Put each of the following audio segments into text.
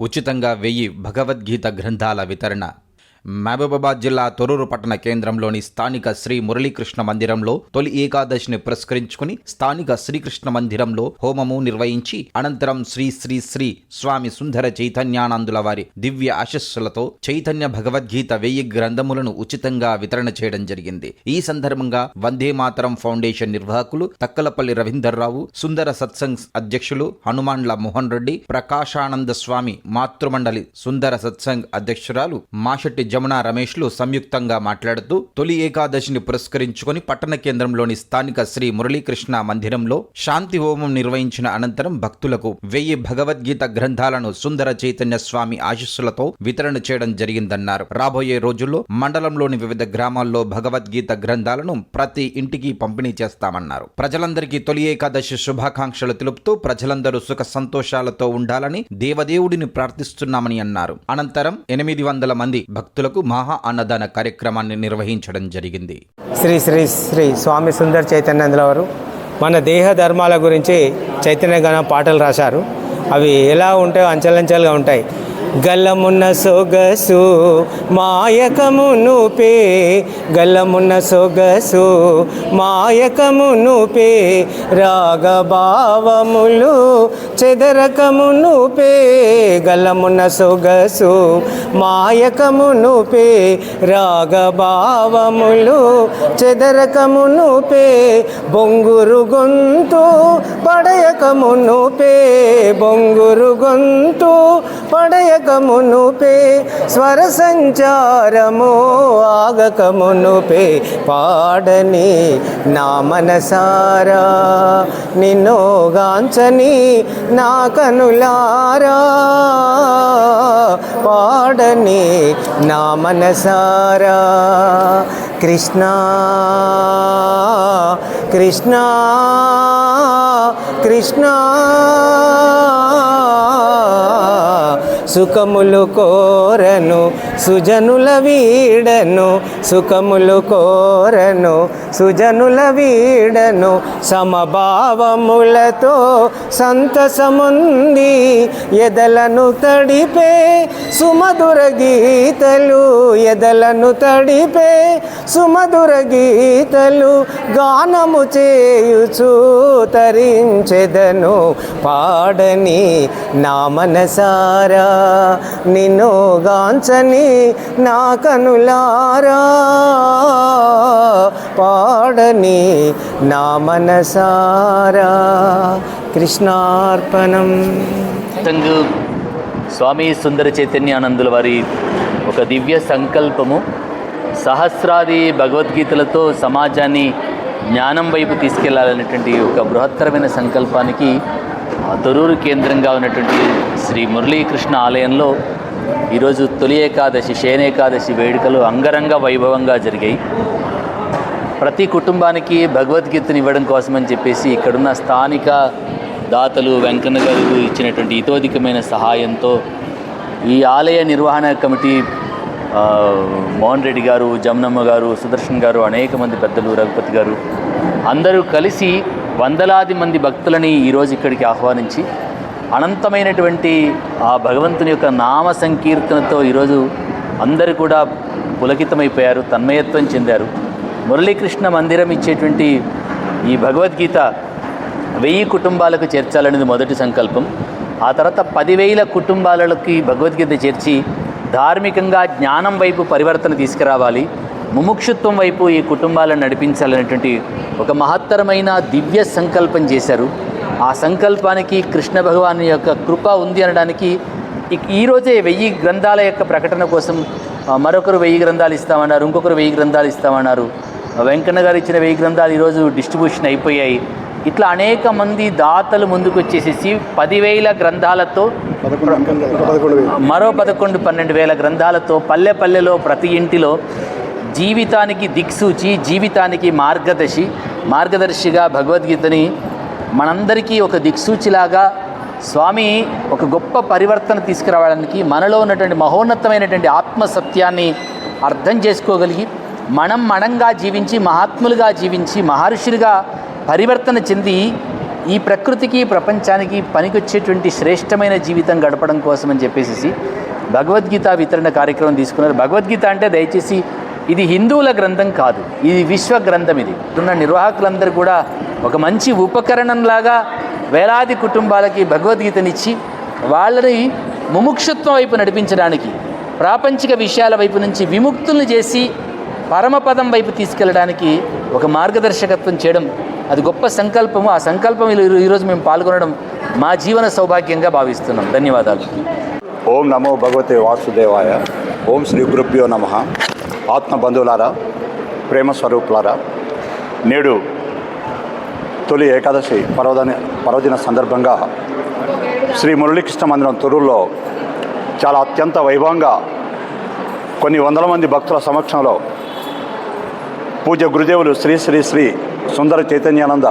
ఉచితంగా వెయ్యి భగవద్గీత గ్రంథాల వితరణ. మహబూబాబాద్ జిల్లా తొరూరు పట్టణ కేంద్రంలోని స్థానిక శ్రీ మురళీకృష్ణ మందిరంలో తొలి ఏకాదశిని పురస్కరించుకుని స్థానిక శ్రీకృష్ణ మందిరంలో హోమము నిర్వహించి అనంతరం శ్రీ శ్రీ శ్రీ స్వామి సుందర చైతన్యానందుల వారి దివ్య ఆశస్సులతో చైతన్య భగవద్గీత వెయ్యి గ్రంథములను ఉచితంగా వితరణ చేయడం జరిగింది. ఈ సందర్భంగా వందే మాతరం ఫౌండేషన్ నిర్వాహకులు తక్కలపల్లి రవీందర్రావు సుందర సత్సంగ్ అధ్యక్షులు హనుమాన్ల మోహన్ రెడ్డి ప్రకాశానంద స్వామి మాతృమండలి సుందర సత్సంగ్ అధ్యక్షురాలు మాషెట్టి జమున రమేష్లు సంయుక్తంగా మాట్లాడుతూ తొలి ఏకాదశిని పురస్కరించుకొని పట్టణ కేంద్రంలోని స్థానిక శ్రీ మురళీకృష్ణ మందిరంలో శాంతి హోమం నిర్వహించిన అనంతరం భక్తులకు వెయ్యి భగవద్గీత గ్రంథాలను సుందర చైతన్య స్వామి ఆశీస్సులతో వితరణ చేయడం జరిగిందన్నారు. రాబోయే రోజుల్లో మండలంలోని వివిధ గ్రామాల్లో భగవద్గీత గ్రంథాలను ప్రతి ఇంటికి పంపిణీ చేస్తామన్నారు. ప్రజలందరికీ తొలి ఏకాదశి శుభాకాంక్షలు తెలుపుతూ ప్రజలందరూ సుఖ సంతోషాలతో ఉండాలని దేవదేవుడిని ప్రార్థిస్తున్నామని అన్నారు. అనంతరం ఎనిమిది వందల మంది భక్తులకు మహా అన్నదాన కార్యక్రమాన్ని నిర్వహించడం జరిగింది. శ్రీ శ్రీ శ్రీ స్వామి సుందర్ చైతన్యందుల వారు మన దేహ ధర్మాల గురించి చైతన్య గణ పాటలు రాశారు. అవి ఎలా ఉంటాయో అంచెలంచెలుగా ఉంటాయి. గలమున సొగసు మాయకమును పే గల్లమున్న సొగసు మాయకమును పే రాగభావములు చెదరకమును పే గల్లమున్న సొగసు మాయకమును పే రాగభావములు చెదరకమును పే బొంగురు గొంతు పడయకమును పే బొంగురు గొంతు పడయ పే స్వర సంచారము ఆగకమునుపే పాడని నా మనసారా నిన్నోగాంచని నా కనులారా పాడని నా మనసారా. కృష్ణ కృష్ణ కృష్ణ సుఖములు కోరను సుజనుల వీడను సుఖములు కోరను సుజనుల వీడను సమభావములతో సంతసముంది ఎదలను తడిపే సుమధుర గీతలు ఎదలను తడిపే సుమధుర గీతలు గానము చేయుచు తరించెదను పాడని నా మనసారా. నిన్ను గాంచని నా కనులారా. పాడని నా మనసారా. కృష్ణార్పణం. సంఘ్ స్వామి సుందర చైతన్యానందుల వారి ఒక దివ్య సంకల్పము. సహస్రాది భగవద్గీతలతో సమాజాన్ని జ్ఞానం వైపు తీసుకెళ్ళాలనేటువంటి ఒక బృహత్తరమైన సంకల్పానికి తొరూరు కేంద్రంగా ఉన్నటువంటి శ్రీ మురళీకృష్ణ ఆలయంలో ఈరోజు తొలి ఏకాదశి శయనేకాదశి వేడుకలు అంగరంగ వైభవంగా జరిగాయి. ప్రతి కుటుంబానికి భగవద్గీతను ఇవ్వడం కోసమని చెప్పేసి ఇక్కడున్న స్థానిక దాతలు వెంకన్న గారు ఇచ్చినటువంటి ఇతోధికమైన సహాయంతో ఈ ఆలయ నిర్వహణ కమిటీ మోహన్ రెడ్డి గారు జమునమ్మ గారు సుదర్శన్ గారు అనేక మంది పెద్దలు రఘుపతి గారు అందరూ కలిసి వందలాది మంది భక్తులని ఈరోజు ఇక్కడికి ఆహ్వానించి అనంతమైనటువంటి ఆ భగవంతుని యొక్క నామ సంకీర్తనతో ఈరోజు అందరూ కూడా పులకితమైపోయారు తన్మయత్వం చెందారు. మురళీకృష్ణ మందిరం ఇచ్చేటువంటి ఈ భగవద్గీత వెయ్యి కుటుంబాలకు చేర్చాలనేది మొదటి సంకల్పం. ఆ తర్వాత పదివేల కుటుంబాలకి భగవద్గీత చేర్చి ధార్మికంగా జ్ఞానం వైపు పరివర్తన తీసుకురావాలి ముముక్షుత్వం వైపు ఈ కుటుంబాలను నడిపించాలనేటువంటి ఒక మహత్తరమైన దివ్య సంకల్పం చేశారు. ఆ సంకల్పానికి కృష్ణ భగవాన్ యొక్క కృప ఉంది అనడానికి ఈ- ఈరోజే వెయ్యి గ్రంథాల యొక్క ప్రకటన కోసం మరొకరు వెయ్యి గ్రంథాలు ఇస్తామన్నారు ఇంకొకరు వెయ్యి గ్రంథాలు ఇస్తామన్నారు. వెంకన్న గారు ఇచ్చిన వెయ్యి గ్రంథాలు ఈరోజు డిస్ట్రిబ్యూషన్ అయిపోయాయి. ఇట్లా అనేక మంది దాతలు ముందుకు వచ్చేసేసి పదివేల గ్రంథాలతో మరో పదకొండు పన్నెండు వేల గ్రంథాలతో పల్లె పల్లెలో ప్రతి ఇంటిలో జీవితానికి దిక్సూచి జీవితానికి మార్గదర్శి మార్గదర్శిగా భగవద్గీతని మనందరికీ ఒక దిక్సూచిలాగా స్వామి ఒక గొప్ప పరివర్తన తీసుకురావడానికి మనలో ఉన్నటువంటి మహోన్నతమైనటువంటి ఆత్మ సత్యాన్ని అర్థం చేసుకోగలిగి మనం మనంగా జీవించి మహాత్ములుగా జీవించి మహర్షులుగా పరివర్తన చెంది ఈ ప్రకృతికి ప్రపంచానికి పనికొచ్చేటువంటి శ్రేష్టమైన జీవితం గడపడం కోసం అని చెప్పేసి భగవద్గీత వితరణ కార్యక్రమం తీసుకున్నారు. భగవద్గీత అంటే దయచేసి ఇది హిందువుల గ్రంథం కాదు. ఇది విశ్వ గ్రంథం ఇది. ఉన్న నిర్వాహకులందరూ కూడా ఒక మంచి ఉపకరణంలాగా వేలాది కుటుంబాలకి భగవద్గీతనిచ్చి వాళ్ళని ముముక్షత్వం వైపు నడిపించడానికి ప్రాపంచిక విషయాల వైపు నుంచి విముక్తుల్ని చేసి పరమపదం వైపు తీసుకెళ్ళడానికి ఒక మార్గదర్శకత్వం చేయడం అది గొప్ప సంకల్పము. ఆ సంకల్పం ఈరోజు మేము పాల్గొనడం మా జీవన సౌభాగ్యంగా భావిస్తున్నాం. ధన్యవాదాలు. ఓం నమో భగవతే వాసుదేవాయ. ఓం శ్రీ గురుభ్యో నమ. ఆత్మ బంధువులారా ప్రేమ స్వరూపులారా నేడు తొలి ఏకాదశి పర్వదిన పర్వదిన సందర్భంగా శ్రీ మురళీకృష్ణ మందిరం తొర్రూరులో చాలా అత్యంత వైభవంగా కొన్ని వందల మంది భక్తుల సమక్షంలో పూజ గురుదేవులు శ్రీ శ్రీ శ్రీ సుందర చైతన్యానంద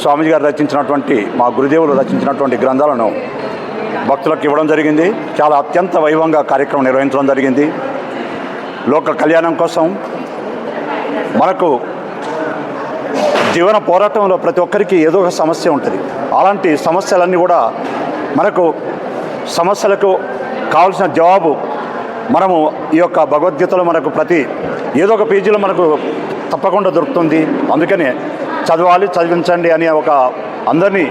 స్వామిజీ గారు రచించినటువంటి మా గురుదేవులు రచించినటువంటి గ్రంథాలను భక్తులకు ఇవ్వడం జరిగింది. చాలా అత్యంత వైభవంగా కార్యక్రమం నిర్వహించడం జరిగింది. లోక కళ్యాణం కోసం మనకు జీవన పోరాటంలో ప్రతి ఒక్కరికి ఏదో ఒక సమస్య ఉంటుంది. అలాంటి సమస్యలన్నీ కూడా మనకు సమస్యలకు కావాల్సిన జవాబు మనము ఈ యొక్క భగవద్గీతలో మనకు ప్రతి ఏదో ఒక పేజీలో మనకు తప్పకుండా దొరుకుతుంది. అందుకనే చదవాలి చదివించండి అనే ఒక అందరినీ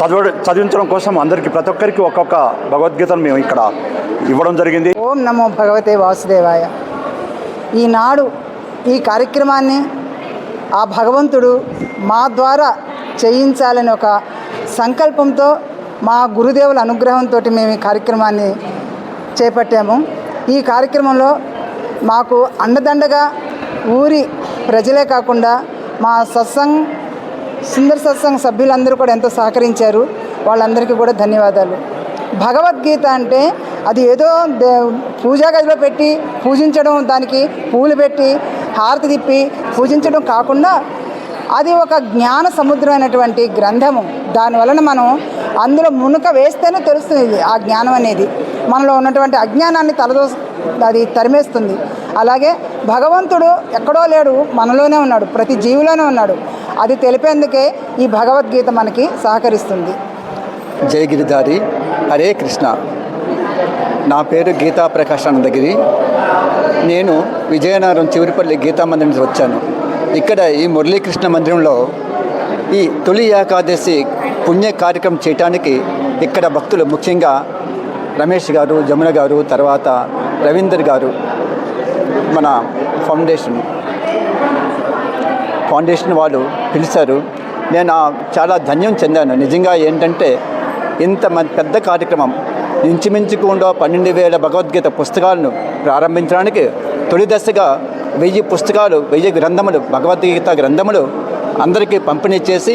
చదవ చదివించడం కోసం అందరికీ ప్రతి ఒక్కరికి ఒక్కొక్క భగవద్గీతను మేము ఇక్కడ ఇవ్వడం జరిగింది. ఓం నమో భగవతే వాసుదేవాయ. ఈనాడు ఈ కార్యక్రమాన్ని ఆ భగవంతుడు మా ద్వారా చేయించాలని ఒక సంకల్పంతో మా గురుదేవుల అనుగ్రహంతో మేము ఈ కార్యక్రమాన్ని చేపట్టాము. ఈ కార్యక్రమంలో మాకు అండదండగా ఊరి ప్రజలే కాకుండా మా సత్సంగ్ సుందర్ సత్సంగ్ సభ్యులందరూ కూడా ఎంతో సహకరించారు. వాళ్ళందరికీ కూడా ధన్యవాదాలు. భగవద్గీత అంటే అది ఏదో దే- పూజా గదిలో పెట్టి పూజించడం దానికి పూలు పెట్టి హారతి తిప్పి పూజించడం కాకుండా అది ఒక జ్ఞాన సముద్రమైనటువంటి గ్రంథము. దానివలన మనం అందులో మునుక వేస్తేనే తెలుస్తుంది ఆ జ్ఞానం అనేది. మనలో ఉన్నటువంటి అజ్ఞానాన్ని తలదో అది తరిమేస్తుంది. అలాగే భగవంతుడు ఎక్కడో లేడు మనలోనే ఉన్నాడు ప్రతి జీవిలోనే ఉన్నాడు. అది తెలిపేందుకే ఈ భగవద్గీత మనకి సహకరిస్తుంది. జై గిరిధారి. హరే కృష్ణ. నా పేరు గీతా ప్రకాష్ అనందగిరి నేను విజయనగరం చివరిపల్లి గీతా మందిరం నుంచి వచ్చాను. ఇక్కడ ఈ మురళీకృష్ణ మందిరంలో ఈ తొలి ఏకాదశి పుణ్య కార్యక్రమం చేయటానికి ఇక్కడ భక్తులు ముఖ్యంగా రమేష్ గారు జమున గారు తర్వాత రవీందర్ గారు మన ఫౌండేషన్. ఫౌండేషన్ వాళ్ళు పిలిచారు. నేను చాలా ధన్యం చెందాను. నిజంగా ఏంటంటే ఇంత పెద్ద కార్యక్రమం ఇంచుమించుకుండా పన్నెండు వేల భగవద్గీత పుస్తకాలను ప్రారంభించడానికి తొలి దశగా వెయ్యి పుస్తకాలు వెయ్యి గ్రంథములు భగవద్గీత గ్రంథములు అందరికీ పంపిణీ చేసి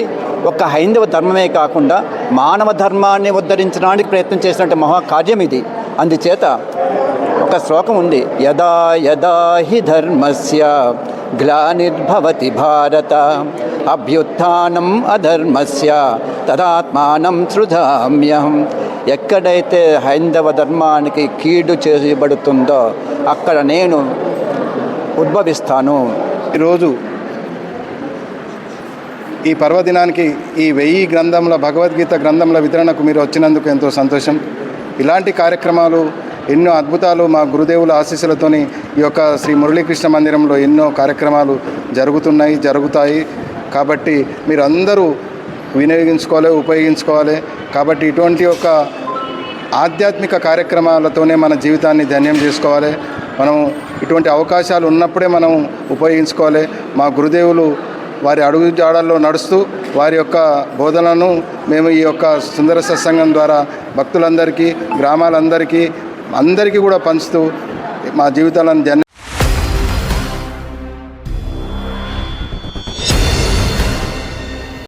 ఒక హైందవ ధర్మమే కాకుండా మానవ ధర్మాన్ని ఉద్ధరించడానికి ప్రయత్నం చేసినట్టు మహాకార్యం ఇది. అందుచేత ఒక శ్లోకం ఉంది. యదా యదా హి ధర్మస్య గ్లానిర్భవతి భారత అభ్యుత్నం అధర్మస్య తదాత్మానం సృజామ్యహం. ఎక్కడైతే హైందవ ధర్మానికి కీడు చేయబడుతుందో అక్కడ నేను ఉద్భవిస్తాను. ఈరోజు ఈ పర్వదినానికి ఈ వెయ్యి గ్రంథంలో భగవద్గీత గ్రంథంలో వితరణకు మీరు వచ్చినందుకు ఎంతో సంతోషం. ఇలాంటి కార్యక్రమాలు ఎన్నో అద్భుతాలు మా గురుదేవుల ఆశీస్సులతోని ఈ యొక్క శ్రీ మురళీకృష్ణ మందిరంలో ఎన్నో కార్యక్రమాలు జరుగుతున్నాయి జరుగుతాయి. కాబట్టి మీరు అందరూ వినియోగించుకోవాలి ఉపయోగించుకోవాలి. కాబట్టి ఇటువంటి ఒక ఆధ్యాత్మిక కార్యక్రమాలతోనే మన జీవితాన్ని ధన్యం చేసుకోవాలి. మనం ఇటువంటి అవకాశాలు ఉన్నప్పుడే మనం ఉపయోగించుకోవాలి. మా గురుదేవులు వారి అడుగు జాడల్లో నడుస్తూ వారి యొక్క బోధనను మేము ఈ యొక్క సుందర సత్సంగం ద్వారా భక్తులందరికీ గ్రామాలందరికీ అందరికీ కూడా పంచుతూ మా జీవితాలను జన్